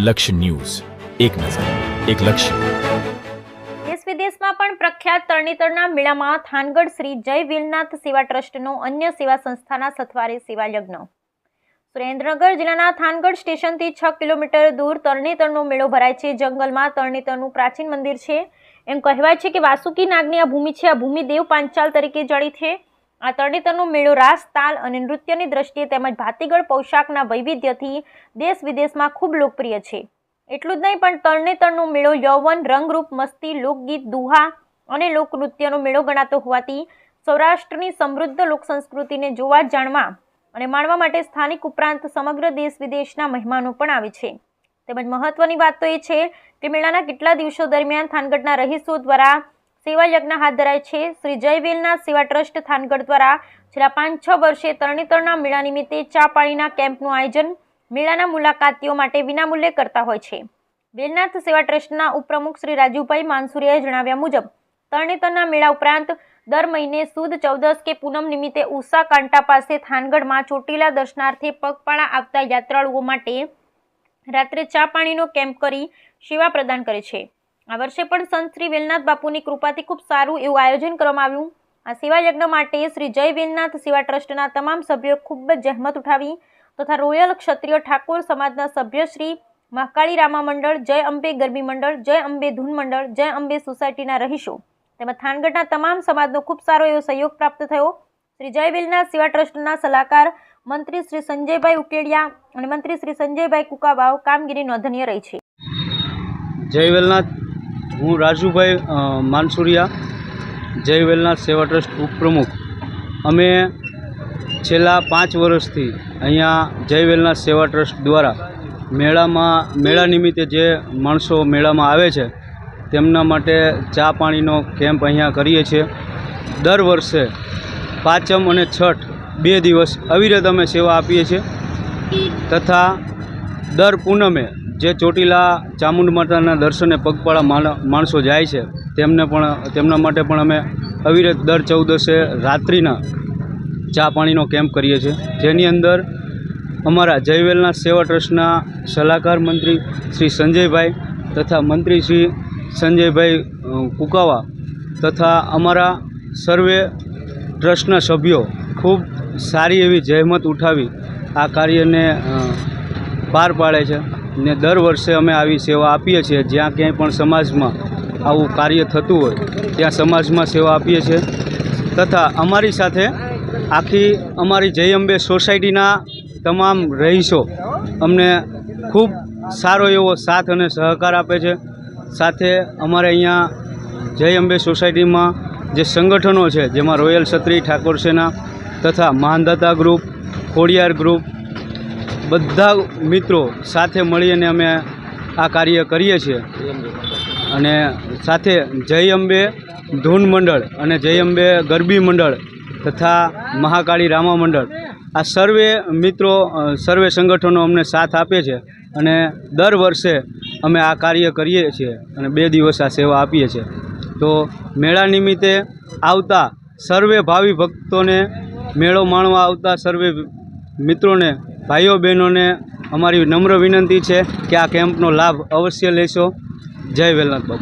લક્ષ્ય ન્યૂઝ. એક નજર, એક લક્ષ્ય. દેશ વિદેશમાં પણ પ્રખ્યાત તરણેતરના મેળામાં થાનગઢ શ્રી જય વિલનાથ સેવા ટ્રસ્ટનો અન્ય સેવા સંસ્થાના સથવારે સેવા યજ્ઞ સુરેન્દ્રનગર જિલ્લાના થાનગઢ સ્ટેશનથી છ કિલોમીટર દૂર તરણેતરનો મેળો ભરાય છે. જંગલમાં તરણેતરનું પ્રાચીન મંદિર છે. એમ કહેવાય છે કે વાસુકી નાગની આ ભૂમિ છે. આ ભૂમિ દેવ પાંચાલ તરીકે જાણી છે. આ તરણેતરનો મેળો રાસ, તાલ અને નૃત્યની દ્રષ્ટિએ તેમજ ભાતીગળ પોશાકના વૈવિધ્યથી દેશ વિદેશમાં ખૂબ લોકપ્રિય છે. એટલું જ નહીં, પણ તરણેતરનો મેળો યૌવન, રંગરૂપ, મસ્તી, લોકગીત, દુહા અને લોકનૃત્યનો મેળો ગણાતો હોવાથી સૌરાષ્ટ્રની સમૃદ્ધ લોક સંસ્કૃતિને જોવા, જાણવા અને માણવા માટે સ્થાનિક ઉપરાંત સમગ્ર દેશ વિદેશના મહેમાનો પણ આવે છે. તેમજ મહત્વની વાત તો એ છે કે મેળાના કેટલા દિવસો દરમિયાન થાનગઢના રહીશો દ્વારા સેવા યજ્ઞ હાથ ધરાય છે. શ્રી જયવેલના સેવા ટ્રસ્ટ થાનગઢ દ્વારા છેલ્લા પાંચ છ વર્ષે તરણેતરના મેળા નિમિત્તે ચા પાણીના કેમ્પનું આયોજન મેળાના મુલાકાતીઓ માટે વિનામૂલ્યે કરતા હોય છે. વેલનાથ સેવા ટ્રસ્ટના ઉપપ્રમુખ શ્રી રાજુભાઈ માનસુરિયાએ જણાવ્યા મુજબ, તરણેતરના મેળા ઉપરાંત દર મહિને સુદ ચૌદસ કે પૂનમ નિમિત્તે ઉષા કાંટા પાસે થાનગઢમાં ચોટીલા દર્શનાર્થે પગપાળા આવતા યાત્રાળુઓ માટે રાત્રે ચા પાણીનો કેમ્પ કરી સેવા પ્રદાન કરે છે. આ વર્ષે પણ સંત શ્રી વેલનાથ બાપુની કૃપાથી ખૂબ સારું એવું આયોજન કરવામાં આવ્યું. આ સેવા માટે શ્રી જય વેલનાથ સેવા ટ્રસ્ટના તમામ સભ્યો ખૂબ જ જહેમત ઉઠાવી તથા રોયલ ક્ષત્રિય ઠાકોર સમાજના સભ્ય શ્રી મહાકાળી રામા મંડળ, જય અંબે ગરબી મંડળ, જય અંબે ધૂન મંડળ, જય અંબે સોસાયટીના રહીશો તેમજ થાનગઢના તમામ સમાજનો ખૂબ સારો એવો સહયોગ પ્રાપ્ત થયો. શ્રી જય વેલનાથ સેવા ટ્રસ્ટના સલાહકાર મંત્રી શ્રી સંજયભાઈ ઉકેડિયા અને મંત્રી શ્રી સંજયભાઈ કુકાબાવ કામગીરી નોંધનીય રહી છે. જય વેલનાથ. હું રાજુભાઈ માનસુરિયા, જય વેલનાથ સેવા ટ્રસ્ટ ઉપપ્રમુખ. અમે છેલ્લા પાંચ વર્ષથી અહીંયા જય વેલનાથ સેવા ટ્રસ્ટ દ્વારા મેળામાં, મેળા નિમિત્તે જે માણસો મેળામાં આવે છે, તેમના માટે ચા પાણીનો કેમ્પ અહીંયા કરીએ છીએ. દર વર્ષે પાંચમ અને છઠ બે દિવસ અવિરત અમે સેવા આપીએ છીએ. તથા દર પૂનમે જે ચોટીલા ચામુંડ માતાના દર્શને પગપાળા માણ- માણસો જાય છે, તેમને પણ, તેમના માટે પણ અમે અવિરત દર ચૌદસે રાત્રિના ચા પાણીનો કેમ્પ કરીએ છીએ. જેની અંદર અમારા જયવેલના સેવા ટ્રસ્ટના સલાહકાર મંત્રી શ્રી સંજયભાઈ તથા મંત્રી શ્રી સંજયભાઈ કુકાવા તથા અમારા સર્વે ટ્રસ્ટના સભ્યો ખૂબ સારી એવી જહેમત ઉઠાવી આ કાર્યને પાર પાડે છે. ને દર વર્ષે અમે આવી સેવા આપીએ છીએ. જ્યાં ક્યાંય પણ સમાજમાં આવું કાર્ય થતું હોય, ત્યાં સમાજમાં સેવા આપીએ છીએ. તથા અમારી સાથે આખી અમારી જય અંબે સોસાયટીના તમામ રહીશો અમને ખૂબ સારો એવો સાથ અને સહકાર આપે છે. સાથે અમારે અહીંયા જય અંબે સોસાયટીમાં જે સંગઠનો છે, જેમાં રોયલ ક્ષત્રિય ઠાકોર સેના તથા માનદાતા ગ્રુપ, ખોડિયાર ગ્રુપ બધા મિત્રો સાથે મળીને અમે આ કાર્ય કરીએ છીએ. અને સાથે જય અંબે ધૂન મંડળ અને જય અંબે ગરબી મંડળ તથા મહાકાળી રામા મંડળ. આ સર્વે મિત્રો સર્વે સંગઠનો અમને સાથ આપે છે અને દર વર્ષે અમે આ કાર્ય કરીએ છીએ અને બે દિવસ આ સેવા આપીએ છીએ. તો મેળા નિમિત્તે આવતા સર્વે ભાવિ ભક્તોને, મેળો માણવા આવતા સર્વે મિત્રોને ભાઈઓ બહેનોને અમારી નમ્ર વિનંતી છે કે આ કેમ્પનો લાભ અવશ્ય લેશો. જય વેલનાથ બાબુ